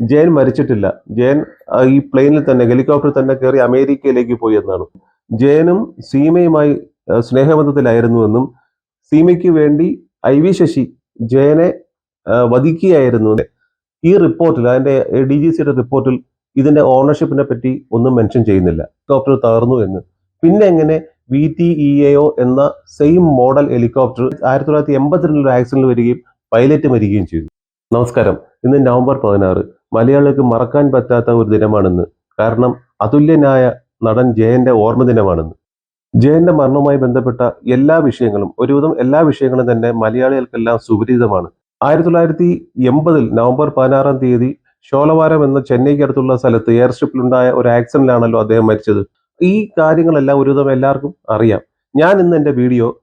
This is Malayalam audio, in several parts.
ജയൻ മരിച്ചിട്ടില്ല. ജയൻ ഈ പ്ലെയിനിൽ തന്നെ ഹെലികോപ്റ്ററിൽ തന്നെ കയറി അമേരിക്കയിലേക്ക് പോയി എന്നാണ്. ജയനും സീമയുമായി സ്നേഹബന്ധത്തിലായിരുന്നു സ്നേഹബന്ധത്തിലായിരുന്നുവെന്നും സീമയ്ക്ക് വേണ്ടി ഐ വി ശശി ജയനെ വധിക്കുകയായിരുന്നു ഈ റിപ്പോർട്ടിൽ അതിന്റെ ഡി ജി സിയുടെ റിപ്പോർട്ടിൽ ഇതിന്റെ ഓണർഷിപ്പിനെ പറ്റി ഒന്നും മെൻഷൻ ചെയ്യുന്നില്ല. ഹെലികോപ്റ്റർ തകർന്നു എന്ന്. പിന്നെ എങ്ങനെ വി ടി ഇ എഒ എന്ന സെയിം മോഡൽ ഹെലികോപ്റ്റർ ആയിരത്തി തൊള്ളായിരത്തി എൺപത്തിരണ്ടിൽ ആക്സിഡന്റ് വരികയും പൈലറ്റ് മരിക്കുകയും ചെയ്തു. നമസ്കാരം. ഇന്ന് നവംബർ പതിനാറ്. മലയാളികൾക്ക് മറക്കാൻ പറ്റാത്ത ഒരു ദിനമാണെന്ന്. കാരണം അതുല്യനായ നടൻ ജയന്റെ ഓർമ്മ ദിനമാണെന്ന്. ജയന്റെ മരണവുമായി ബന്ധപ്പെട്ട എല്ലാ വിഷയങ്ങളും ഒരുവിധം എല്ലാ വിഷയങ്ങളും തന്നെ മലയാളികൾക്കെല്ലാം സുപരിചിതമാണ്. ആയിരത്തി തൊള്ളായിരത്തി എൺപതിൽ നവംബർ പതിനാറാം തീയതി ഷോളവാരം എന്ന ചെന്നൈക്ക് അടുത്തുള്ള സ്ഥലത്ത് എയർ സ്ട്രിപ്പിലുണ്ടായ ഒരു ആക്സിഡന്റിലാണല്ലോ അദ്ദേഹം മരിച്ചത്. ഈ കാര്യങ്ങളെല്ലാം ഒരുവിധം എല്ലാവർക്കും അറിയാം. ഞാൻ ഇന്ന് എന്റെ വീഡിയോ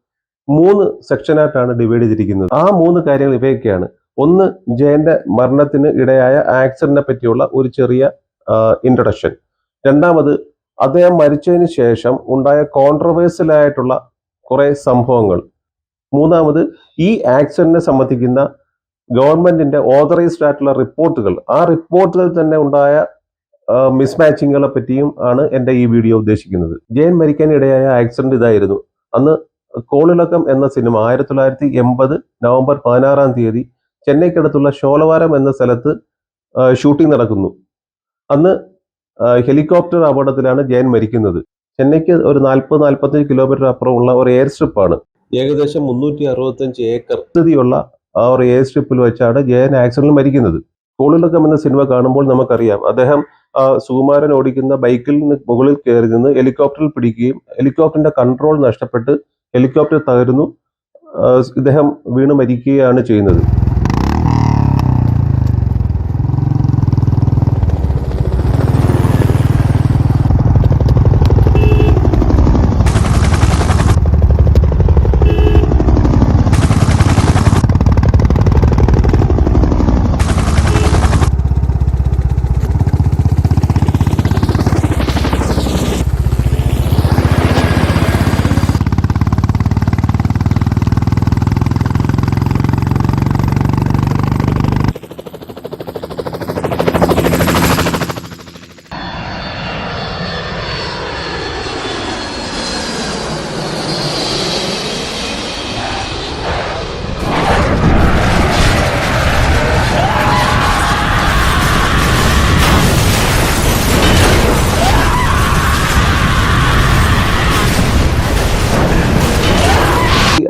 മൂന്ന് സെക്ഷനായിട്ടാണ് ഡിവൈഡ് ചെയ്തിരിക്കുന്നത്. ആ മൂന്ന് കാര്യങ്ങൾ ഇവയൊക്കെയാണ്. ഒന്ന് ജയന്റെ മരണത്തിന് ഇടയായ ആക്സിഡന്റിനെ പറ്റിയുള്ള ഒരു ചെറിയ ഇൻട്രൊഡക്ഷൻ രണ്ടാമത് അദ്ദേഹം മരിച്ചതിന് ശേഷം ഉണ്ടായ കോൺട്രവേഴ്സിലായിട്ടുള്ള കുറെ സംഭവങ്ങൾ. മൂന്നാമത് ഈ ആക്സിഡന്റിനെ സംബന്ധിക്കുന്ന ഗവൺമെന്റിന്റെ ഓതറൈസ്ഡ് ആയിട്ടുള്ള റിപ്പോർട്ടുകൾ. ആ റിപ്പോർട്ടുകൾ തന്നെ ഉണ്ടായ മിസ്മാച്ചിങ്ങുകളെ പറ്റിയും ആണ് എന്റെ ഈ വീഡിയോ ഉദ്ദേശിക്കുന്നത്. ജയൻ മരിക്കാൻ ഇടയായ ആക്സിഡന്റ് ഇതായിരുന്നു. അന്ന് കോളിളക്കം എന്ന സിനിമ ആയിരത്തി തൊള്ളായിരത്തി എൺപത് നവംബർ പതിനാറാം തീയതി ചെന്നൈക്കടുത്തുള്ള ഷോളവാരം എന്ന സ്ഥലത്ത് ഷൂട്ടിംഗ് നടക്കുന്നു. അന്ന് ഹെലികോപ്റ്റർ അപകടത്തിലാണ് ജയൻ മരിക്കുന്നത്. ചെന്നൈക്ക് ഒരു നാൽപ്പത് നാൽപ്പത്തഞ്ച് കിലോമീറ്റർ അപ്പുറമുള്ള ഒരു എയർ സ്ട്രിപ്പാണ്. ഏകദേശം മുന്നൂറ്റി അറുപത്തഞ്ച് ഏക്കർ സ്ഥിതിയുള്ള ആ ഒരു എയർ സ്ട്രിപ്പിൽ വെച്ചാണ് ജയൻ ആക്സിഡന്റിൽ മരിക്കുന്നത്. കോളിളക്കം എന്ന സിനിമ കാണുമ്പോൾ നമുക്കറിയാം. അദ്ദേഹം സുകുമാരൻ ഓടിക്കുന്ന ബൈക്കിൽ നിന്ന് മുകളിൽ കയറി നിന്ന് ഹെലികോപ്റ്ററിൽ പിടിക്കുകയും ഹെലികോപ്റ്ററിന്റെ കൺട്രോൾ നഷ്ടപ്പെട്ട് ഹെലികോപ്റ്റർ തകരുന്നു. ഇദ്ദേഹം വീണ് മരിക്കുകയാണ് ചെയ്യുന്നത്.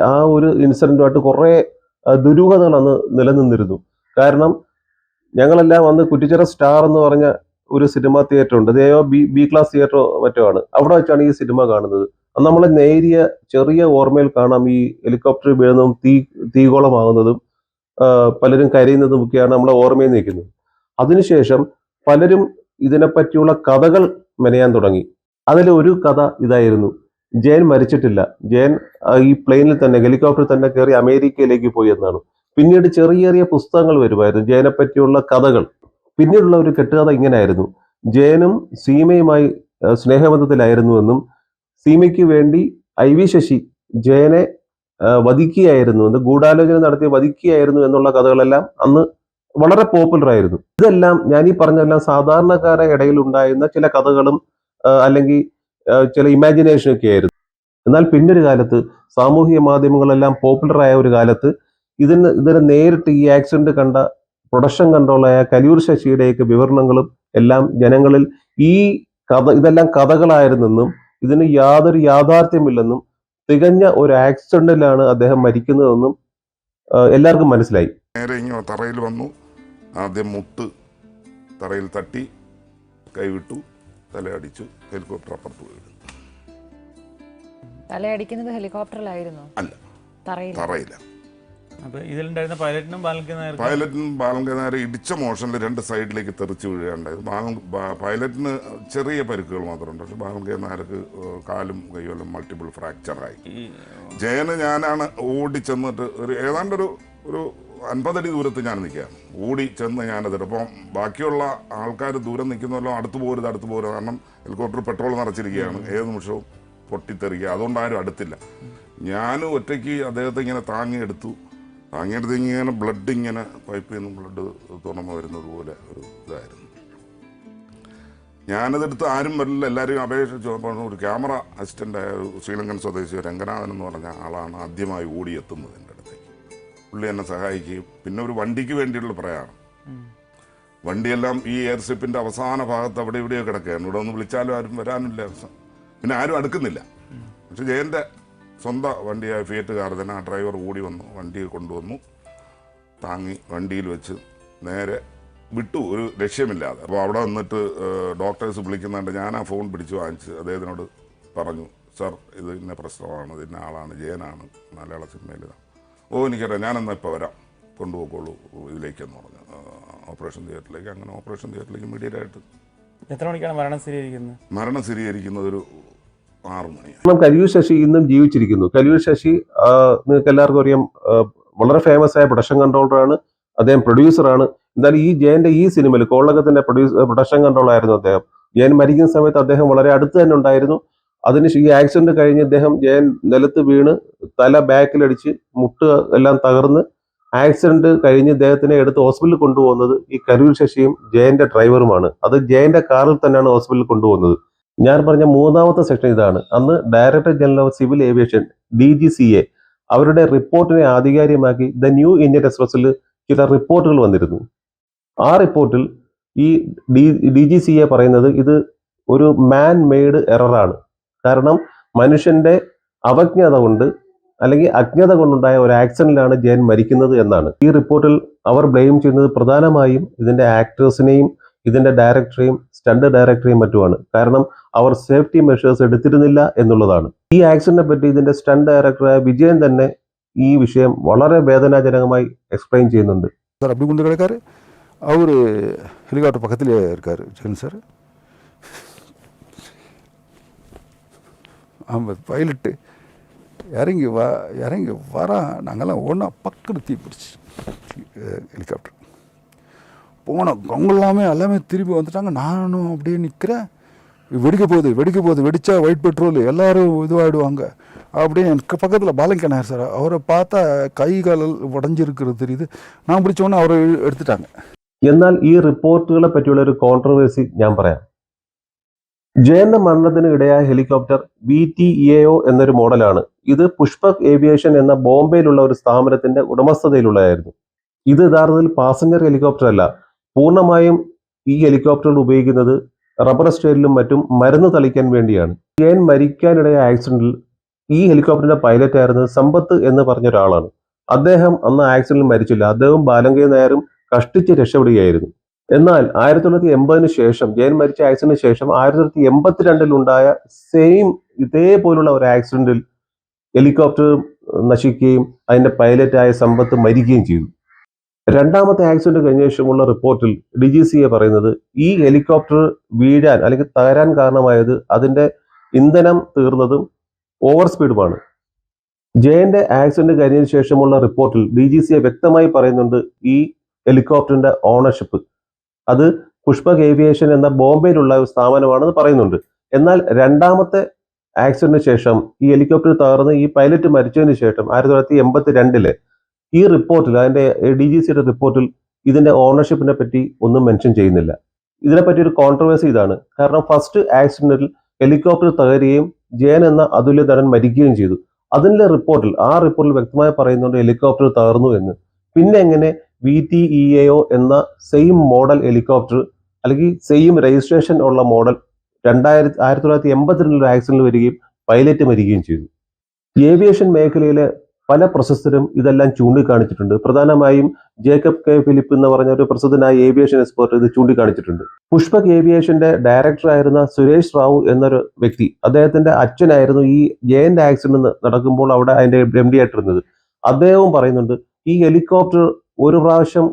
ആ ഒരു ഇൻസിഡന്റുമായിട്ട് കുറേ ദുരൂഹതകൾ അന്ന് നിലനിന്നിരുന്നു. കാരണം ഞങ്ങളെല്ലാം അന്ന് കുറ്റിച്ചിറ സ്റ്റാർ എന്ന് പറഞ്ഞ ഒരു സിനിമ തിയേറ്റർ ഉണ്ട് അതേയോ ബി ബി ക്ലാസ് തിയേറ്ററോ മറ്റോ ആണ്. അവിടെ വെച്ചാണ് ഈ സിനിമ കാണുന്നത്. അന്ന് നമ്മളെ നേരിയ ചെറിയ ഓർമ്മയിൽ കാണാം. ഈ ഹെലികോപ്റ്റർ വീഴുന്നതും തീ തീകോളമാകുന്നതും പലരും കരയുന്നതും ഒക്കെയാണ് നമ്മളെ ഓർമ്മയിൽ നിൽക്കുന്നത്. അതിനുശേഷം പലരും ഇതിനെപ്പറ്റിയുള്ള കഥകൾ മെനയാൻ തുടങ്ങി. അതിൽ ഒരു കഥ ഇതായിരുന്നു. ജയൻ മരിച്ചിട്ടില്ല. ജയൻ ഈ പ്ലെയിനിൽ തന്നെ ഹെലികോപ്റ്ററിൽ തന്നെ കയറി അമേരിക്കയിലേക്ക് പോയി എന്നാണ്. പിന്നീട് ചെറിയ ചെറിയ പുസ്തകങ്ങൾ വരുമായിരുന്നു. ജയനെ പറ്റിയുള്ള കഥകൾ. പിന്നീടുള്ള ഒരു കെട്ടുകഥ ഇങ്ങനെയായിരുന്നു. ജയനും സീമയുമായി സ്നേഹബന്ധത്തിലായിരുന്നുവെന്നും സീമയ്ക്ക് വേണ്ടി ഐ വി ശശി ജയനെ വധിക്കുകയായിരുന്നു എന്ന് ഗൂഢാലോചന നടത്തി വധിക്കുകയായിരുന്നു എന്നുള്ള കഥകളെല്ലാം അന്ന് വളരെ പോപ്പുലർ ആയിരുന്നു. ഇതെല്ലാം ഞാൻ ഈ പറഞ്ഞെല്ലാം സാധാരണക്കാരുടെ ഇടയിൽ ഉണ്ടായിരുന്ന ചില കഥകളും അല്ലെങ്കിൽ ചില ഇമാജിനേഷൻ ഒക്കെ ആയിരുന്നു. എന്നാൽ പിന്നൊരു കാലത്ത് സാമൂഹിക മാധ്യമങ്ങളെല്ലാം പോപ്പുലർ ആയ ഒരു കാലത്ത് ഇതിന് ഇതിനെ നേരിട്ട് ഈ ആക്സിഡന്റ് കണ്ട പ്രൊഡക്ഷൻ കൺട്രോളായ കലിയൂർ ശശിയുടെയൊക്കെ വിവരണങ്ങളും എല്ലാം ജനങ്ങളിൽ ഈ കഥ ഇതെല്ലാം കഥകളായിരുന്നെന്നും ഇതിന് യാതൊരു യാഥാർത്ഥ്യമില്ലെന്നും തികഞ്ഞ ഒരു ആക്സിഡന്റിലാണ് അദ്ദേഹം മരിക്കുന്നതെന്നും എല്ലാവർക്കും മനസ്സിലായി. നേരെ ഇങ്ങനെ തറയിൽ വന്നു. ആദ്യം മുട്ട് തറയിൽ തട്ടി കൈവിട്ടു. തലയടിച്ചു ഹെലികോപ്റ്റർ അപ്പുറത്ത് പോയി തലയടിക്കുന്നത് ഹെലികോപ്റ്ററിലായിരുന്നു? അല്ല. തറയില്ല ഇതിലുണ്ടായിരുന്ന പൈലറ്റിനും ബാലൻക്ക് നേർക്ക് പൈലറ്റിനും ഇടിച്ച മോഷനിൽ രണ്ട് സൈഡിലേക്ക് തെറിച്ച് വീഴുകയുണ്ടായിരുന്നു ബാലൻ പൈലറ്റിന് ചെറിയ പരിക്കുകൾ മാത്രമുണ്ട്. പക്ഷെ ബാലൻക നേർക്ക് ഏഹ്, കാലും കൈയെല്ലാം മൾട്ടിപ്പിൾ ഫ്രാക്ചറായി ജയന് ഞാനാണ് ഓടി ചെന്നിട്ട് ഒരു ഏതാണ്ടൊരു ഒരു അൻപതടി ദൂരത്ത് ഞാൻ നിൽക്കുകയാണ് ഓടി ചെന്ന് ഞാനതിട്ട് അപ്പം ബാക്കിയുള്ള ആൾക്കാർ ദൂരം നിൽക്കുന്നല്ലോ അടുത്ത് പോരുത് അടുത്ത് പോരുത്. കാരണം ഹെലികോപ്റ്റർ പെട്രോൾ നിറച്ചിരിക്കുകയാണ്. ഏത് നിമിഷവും പൊട്ടിത്തെറിക്കുക. അതുകൊണ്ട് ആരും അടുത്തില്ല. ഞാനും ഒറ്റയ്ക്ക് അദ്ദേഹത്തെ ഇങ്ങനെ താങ്ങിയെടുത്തു താങ്ങിയെടുത്ത് ഇങ്ങനെ ബ്ലഡ് ഇങ്ങനെ പൈപ്പ് നിന്ന് ബ്ലഡ് തുറന്നു വരുന്നത് പോലെ ഒരു ഇതായിരുന്നു. ഞാനതെടുത്ത് ആരും വരില്ല. എല്ലാവരും അപേക്ഷിച്ചു അപ്പോൾ ഒരു ക്യാമറ അസിസ്റ്റന്റായ ഒരു ശ്രീലങ്കൻ സ്വദേശി രംഗനാഥൻ എന്ന് പറഞ്ഞ ആളാണ് ആദ്യമായി ഓടിയെത്തുന്നത് എന്റെ പുള്ളി എന്നെ സഹായിക്കുകയും. പിന്നെ ഒരു വണ്ടിക്ക് വേണ്ടിയുള്ള പ്രയാണം. വണ്ടിയെല്ലാം ഈ എയർഷിപ്പിന്റെ അവസാന ഭാഗത്ത് അവിടെ ഇവിടെയോ കിടക്കുകയാണ്. ഇവിടെ ഒന്ന് വിളിച്ചാലും ആരും വരാനില്ല. പിന്നെ ആരും അടുക്കുന്നില്ല. പക്ഷെ ജയന്റെ സ്വന്തം വണ്ടിയായ ഫിയറ്റ് കാർ തന്നെ ആ ഡ്രൈവർ ഓടി വന്നു. വണ്ടി കൊണ്ടുവന്നു. താങ്ങി വണ്ടിയിൽ വെച്ച് നേരെ വിട്ടു. ഒരു ലക്ഷ്യമില്ലാതെ. അപ്പോൾ അവിടെ വന്നിട്ട് ഡോക്ടേഴ്സ് വിളിക്കുന്നുണ്ട്. ഞാൻ ആ ഫോൺ പിടിച്ച് വാങ്ങിച്ച് അദ്ദേഹത്തിനോട് പറഞ്ഞു സർ ഇത് ഇന്ന പ്രശ്നമാണ്. ഇത് ഇന്ന ആളാണ്. ജയനാണ്. മലയാള സിനിമയിൽ ഓ എനിക്കറിയാം. ഞാനെന്നാൽ ഇപ്പോൾ വരാം. കൊണ്ടുപോയിക്കോളൂ ഇതിലേക്കെന്ന് പറഞ്ഞു. ഓപ്പറേഷൻ തിയേറ്ററിലേക്ക്. അങ്ങനെ ഓപ്പറേഷൻ തിയേറ്ററിലേക്ക് ഇമ്മീഡിയറ്റ് ആയിട്ട് എത്ര മണിക്കാണ് മരണം സ്ഥിരീകരിക്കുന്നത്? മരണം സ്ഥിരീകരിക്കുന്നത് ഒരു ആറു മണിയാണ്. കരിയൂർ കലിയൂർ ശശി ഇന്നും ജീവിച്ചിരിക്കുന്നു. കലിയൂർ ശശി നിങ്ങൾക്ക് എല്ലാവർക്കും അറിയാം വളരെ ഫേമസ് ആയ പ്രൊഡക്ഷൻ കൺട്രോളറാണ് അദ്ദേഹം പ്രൊഡ്യൂസറാണ് എന്തായാലും ഈ ജയന്റെ ഈ സിനിമയിൽ കോളകത്തിന്റെ പ്രൊഡ്യൂസ് പ്രൊഡക്ഷൻ കൺട്രോളർ ആയിരുന്നു അദ്ദേഹം. ജയൻ മരിക്കുന്ന സമയത്ത് അദ്ദേഹം വളരെ അടുത്ത് തന്നെ ഉണ്ടായിരുന്നു. അതിന് ഈ ആക്സിഡന്റ് കഴിഞ്ഞ് ഇദ്ദേഹം ജയൻ നിലത്ത് വീണ് തല ബാക്കിലടിച്ച് മുട്ട് എല്ലാം തകർന്ന് ആക്സിഡന്റ് കഴിഞ്ഞ് ഇദ്ദേഹത്തിനെ എടുത്ത് ഹോസ്പിറ്റലിൽ കൊണ്ടുപോകുന്നത് ഈ കരൂർ ശശിയും ജയന്റെ ഡ്രൈവറുമാണ് അത് ജയന്റെ കാറിൽ തന്നെയാണ് ഹോസ്പിറ്റലിൽ കൊണ്ടുപോകുന്നത്. ഞാൻ പറഞ്ഞ മൂന്നാമത്തെ സെക്ഷൻ ഇതാണ്. അന്ന് director general of civil aviation D G C A അവരുടെ റിപ്പോർട്ടിനെ ആധികാരികമാക്കി ദ ന്യൂ ഇന്ത്യൻ എക്സ്പ്രസിൽ ചില റിപ്പോർട്ടുകൾ വന്നിരുന്നു. ആ റിപ്പോർട്ടിൽ ഈ D D G C A പറയുന്നത് ഇത് ഒരു മാൻ മെയ്ഡ് എററാണ് കാരണം മനുഷ്യന്റെ അവജ്ഞത കൊണ്ട് അല്ലെങ്കിൽ അജ്ഞത കൊണ്ടുണ്ടായ ഒരു ആക്സിഡന്റിലാണ് ജയൻ മരിക്കുന്നത് എന്നാണ്. ഈ റിപ്പോർട്ടിൽ അവർ ബ്ലെയിം ചെയ്യുന്നത് പ്രധാനമായും ഇതിന്റെ ആക്ടേഴ്സിനെയും ഇതിന്റെ ഡയറക്ടറെയും സ്റ്റണ്ട് ഡയറക്ടറെയും മറ്റുമാണ്. കാരണം അവർ സേഫ്റ്റി മെഷേഴ്സ് എടുത്തിരുന്നില്ല എന്നുള്ളതാണ്. ഈ ആക്സിഡന്റിനെ പറ്റി ഇതിന്റെ സ്റ്റണ്ട് ഡയറക്ടറായ വിജയൻ തന്നെ ഈ വിഷയം വളരെ വേദനാജനകമായി എക്സ്പ്ലെയിൻ ചെയ്യുന്നുണ്ട്. അവർ ഹെലികോപ്റ്റർ പക്കത്തിലേക്കാർ ജയൻ സാർ. ஆமாம் பைலட்டு இறங்கி வா இறங்கி வரான் நாங்கெல்லாம் ஒன்றா பக்கத்து தீ பிடிச்சி ஹெலிகாப்டர் போனோம் அவங்க எல்லாமே எல்லாமே திரும்பி வந்துட்டாங்க நானும் அப்படியே நிற்கிறேன் வெடிக்க போகுது வெடிக்க போகுது வெடிச்சா ஒயிட் பெட்ரோல் எல்லாரும் இதுவாகிடுவாங்க அப்படியே எனக்கு பக்கத்தில் பாலங்கனார் சார் அவரை பார்த்தா கை கால் உடஞ்சிருக்கிறது தெரியுது நான் பிடிச்ச உடனே அவரை எடுத்துட்டாங்க എന്നാൽ ഈ റിപ്പോർട്ടുകളെ പറ്റിയുള്ള ഒരു കോൺട്രവേഴ്സി ഞാൻ പറയാം ജയന്റെ മരണത്തിന് ഇടയായ helicopter V T A O എന്നൊരു മോഡലാണ്. ഇത് പുഷ്പക് ഏവിയേഷൻ എന്ന ബോംബെയിലുള്ള ഒരു സ്ഥാപനത്തിന്റെ ഉടമസ്ഥതയിലുള്ളതായിരുന്നു. ഇത് യഥാർത്ഥത്തിൽ പാസഞ്ചർ ഹെലികോപ്റ്റർ അല്ല. പൂർണമായും ഈ ഹെലികോപ്റ്ററുകൾ ഉപയോഗിക്കുന്നത് റബ്ബർ സ്റ്റേലിലും മറ്റും മരുന്ന് തളിക്കാൻ വേണ്ടിയാണ്. ജയൻ മരിക്കാനിടയ ആക്സിഡന്റിൽ ഈ ഹെലികോപ്റ്ററിന്റെ പൈലറ്റ് ആയിരുന്നത് സമ്പത്ത് എന്ന് പറഞ്ഞ ഒരാളാണ്. അദ്ദേഹം അന്ന് ആക്സിഡന്റിൽ മരിച്ചില്ല. അദ്ദേഹം ബാലങ്കയ നായരും കഷ്ടിച്ച് രക്ഷപ്പെടുകയായിരുന്നു. എന്നാൽ ആയിരത്തി തൊള്ളായിരത്തി എൺപതിന് ശേഷം ജയൻ മരിച്ച ആക്സിഡന്റിന് ശേഷം ആയിരത്തി തൊള്ളായിരത്തി എൺപത്തിരണ്ടിൽ ഉണ്ടായ സെയിം ഇതേപോലുള്ള ഒരു ആക്സിഡന്റിൽ ഹെലികോപ്റ്റർ നശിക്കുകയും അതിന്റെ പൈലറ്റായ സമ്പത്ത് മരിക്കുകയും ചെയ്തു. രണ്ടാമത്തെ ആക്സിഡന്റ് കഴിഞ്ഞ ശേഷമുള്ള റിപ്പോർട്ടിൽ ഡി ജി സി എ പറയുന്നത് ഈ ഹെലികോപ്റ്റർ വീഴാൻ അല്ലെങ്കിൽ തകരാൻ കാരണമായത് അതിന്റെ ഇന്ധനം തീർന്നതും ഓവർ സ്പീഡുമാണ് ജയന്റെ ആക്സിഡന്റ് കഴിഞ്ഞതിന് ശേഷമുള്ള റിപ്പോർട്ടിൽ ഡി ജി സി എ വ്യക്തമായി പറയുന്നുണ്ട് ഈ ഹെലികോപ്റ്ററിന്റെ ഓണർഷിപ്പ് അത് പുഷ്പക് ഏവിയേഷൻ എന്ന ബോംബെയിലുള്ള ഒരു സ്ഥാപനമാണെന്ന് പറയുന്നുണ്ട്. എന്നാൽ രണ്ടാമത്തെ ആക്സിഡന്റിന് ശേഷം ഈ ഹെലികോപ്റ്റർ തകർന്ന് ഈ പൈലറ്റ് മരിച്ചതിന് ശേഷം ആയിരത്തി തൊള്ളായിരത്തി എൺപത്തി രണ്ടിൽ ഈ റിപ്പോർട്ടിൽ അതിന്റെ ഡി ജി സിയുടെ റിപ്പോർട്ടിൽ ഇതിന്റെ ഓണർഷിപ്പിനെ പറ്റി ഒന്നും മെൻഷൻ ചെയ്യുന്നില്ല. ഇതിനെപ്പറ്റി ഒരു കോൺട്രവേഴ്സി ഇതാണ്. കാരണം ഫസ്റ്റ് ആക്സിഡന്റിൽ ഹെലികോപ്റ്റർ തകരുകയും ജയൻ എന്ന അതുല്യ നടൻ മരിക്കുകയും ചെയ്തു. അതിന്റെ റിപ്പോർട്ടിൽ ആ റിപ്പോർട്ടിൽ വ്യക്തമായി പറയുന്നുണ്ട് ഹെലികോപ്റ്റർ തകർന്നു എന്ന്. പിന്നെ എങ്ങനെ വി ടി ഇ എ എന്ന സെയിം മോഡൽ ഹെലികോപ്റ്റർ അല്ലെങ്കിൽ സെയിം രജിസ്ട്രേഷൻ ഉള്ള മോഡൽ രണ്ടായിരത്തി ആയിരത്തി തൊള്ളായിരത്തി എൺപത്തിരണ്ടിൽ ആക്സിഡന്റിൽ വരികയും പൈലറ്റ് മരിക്കുകയും ചെയ്തു. ഏവിയേഷൻ മേഖലയിലെ പല പ്രശസ്തരും ഇതെല്ലാം ചൂണ്ടിക്കാണിച്ചിട്ടുണ്ട്. പ്രധാനമായും ജേക്കബ് കെ ഫിലിപ്പ് എന്ന് പറഞ്ഞ ഒരു പ്രസിദ്ധനായ ഏവിയേഷൻ എക്സ്പേർട്ട് ഇത് ചൂണ്ടിക്കാണിച്ചിട്ടുണ്ട്. പുഷ്പക് ഏവിയേഷന്റെ ഡയറക്ടർ ആയിരുന്ന സുരേഷ് റാവു എന്നൊരു വ്യക്തി അദ്ദേഹത്തിന്റെ അച്ഛനായിരുന്നു ഈ ജയന്റ് ആക്സിഡന്റ് നടക്കുമ്പോൾ അവിടെ അതിന്റെ എം ഡി ആയിട്ടിരുന്നത്. അദ്ദേഹവും പറയുന്നുണ്ട് ഈ ഹെലികോപ്റ്റർ ഒരു പ്രാവശ്യം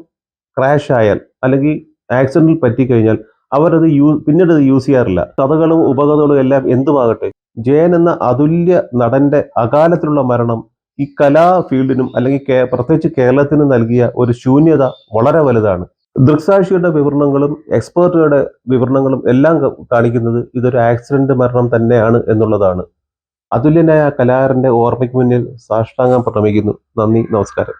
ക്രാഷ് ആയാൽ അല്ലെങ്കിൽ ആക്സിഡന്റിൽ പറ്റിക്കഴിഞ്ഞാൽ അവരത് യൂ പിന്നീട് അത് യൂസ് ചെയ്യാറില്ല. കഥകളും ഉപകഥകളും എല്ലാം എന്തുമാകട്ടെ ജയൻ എന്ന അതുല്യ നടന്റെ അകാലത്തിലുള്ള മരണം ഈ കലാ ഫീൽഡിനും അല്ലെങ്കിൽ പ്രത്യേകിച്ച് കേരളത്തിനും നൽകിയ ഒരു ശൂന്യത വളരെ വലുതാണ്. ദൃക്സാക്ഷിയുടെ വിവരണങ്ങളും എക്സ്പേർട്ടുകളുടെ വിവരണങ്ങളും എല്ലാം കാണിക്കുന്നത് ഇതൊരു ആക്സിഡന്റ് മരണം തന്നെയാണ് എന്നുള്ളതാണ്. അതുല്യനായ കലാകാരന്റെ ഓർമ്മയ്ക്ക് മുന്നിൽ സാഷ്ടാംഗം പ്രണമിക്കുന്നു നന്ദി നമസ്കാരം.